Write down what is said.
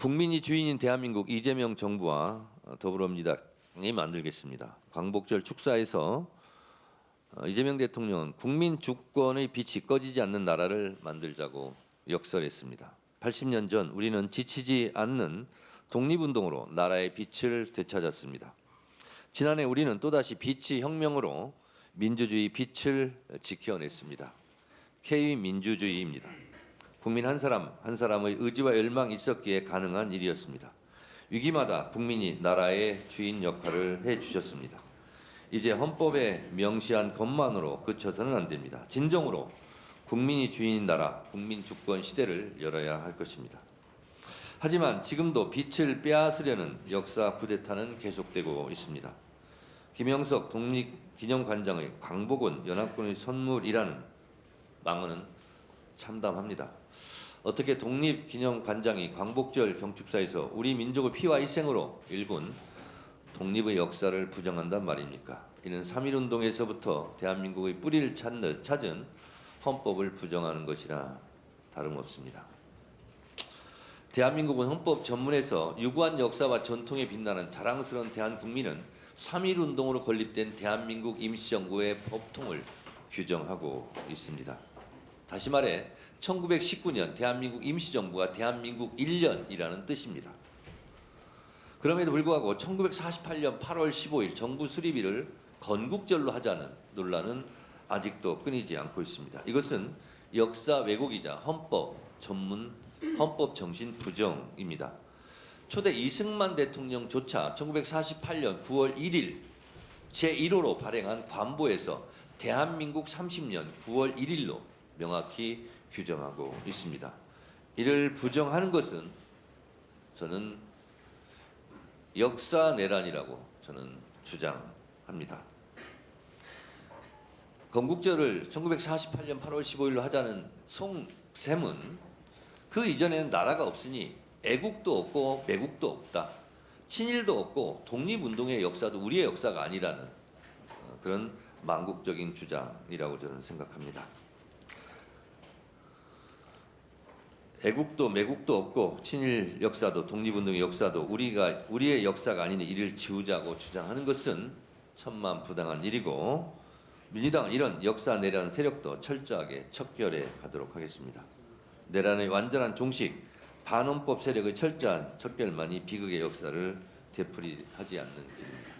국민이 주인인 대한민국 이재명 정부와 더불어민주당이 만들겠습니다. 광복절 축사에서 어, 이재명 대통령은 국민 주권의 빛이 꺼지지 않는 나라를 만들자고 역설했습니다. 80년 전 우리는 지치지 않는 독립운동으로 나라의 빛을 되찾았습니다. 지난해 우리는 또다시 빛의 혁명으로 민주주의 빛을 지켜냈습니다. K 민주주의입니다. 국민 한 사람 한 사람의 의지와 열망이 있었기에 가능한 일이었습니다. 위기마다 국민이 나라의 주인 역할을 해 주셨습니다. 이제 헌법에 명시한 것만으로 그쳐서는 안 됩니다. 진정으로 국민이 주인인 나라, 국민 주권 시대를 열어야 할 것입니다. 하지만 지금도 빛을 빼앗으려는 역사 쿠데타는 계속되고 있습니다. 김영석 독립기념관장의 광복은 연합군의 선물이라는 망언은 참담합니다. 어떻게 독립기념관장이 광복절 경축사에서 우리 민족의 피와 희생으로 일군 독립의 역사를 부정한단 말입니까? 이는 3.1운동에서부터 대한민국의 뿌리를 찾는, 찾은 헌법을 부정하는 것이라 다름없습니다. 대한민국은 헌법 전문에서 유구한 역사와 전통에 빛나는 자랑스러운 대한국민은 3.1운동으로 건립된 대한민국 임시정부의 법통을 규정하고 있습니다. 다시 말해 1919년 대한민국 임시정부가 대한민국 1년이라는 뜻입니다. 그럼에도 불구하고 1948년 8월 15일 정부 수립일을 건국절로 하자는 논란은 아직도 끊이지 않고 있습니다. 이것은 역사 왜곡이자 헌법 전문 헌법 정신 부정입니다. 초대 이승만 대통령조차 1948년 9월 1일 제1호로 발행한 관보에서 대한민국 30년 9월 1일로 명확히 규정하고 있습니다. 이를 부정하는 것은 저는 역사 내란이라고 저는 주장합니다. 건국절을 1948년 8월 15일로 하자는 송샘은 그 이전에는 나라가 없으니 애국도 없고 매국도 없다. 친일도 없고 독립운동의 역사도 우리의 역사가 아니라는 어, 그런 망국적인 주장이라고 저는 생각합니다. 애국도 매국도 없고 친일 역사도 독립운동의 역사도 우리가 우리의 역사가 아닌 이를 지우자고 주장하는 것은 천만 부당한 일이고 민주당은 이런 역사 내란 세력도 철저하게 척결해 가도록 하겠습니다. 내란의 완전한 종식, 반헌법 세력의 철저한 척결만이 비극의 역사를 되풀이하지 않는 길입니다.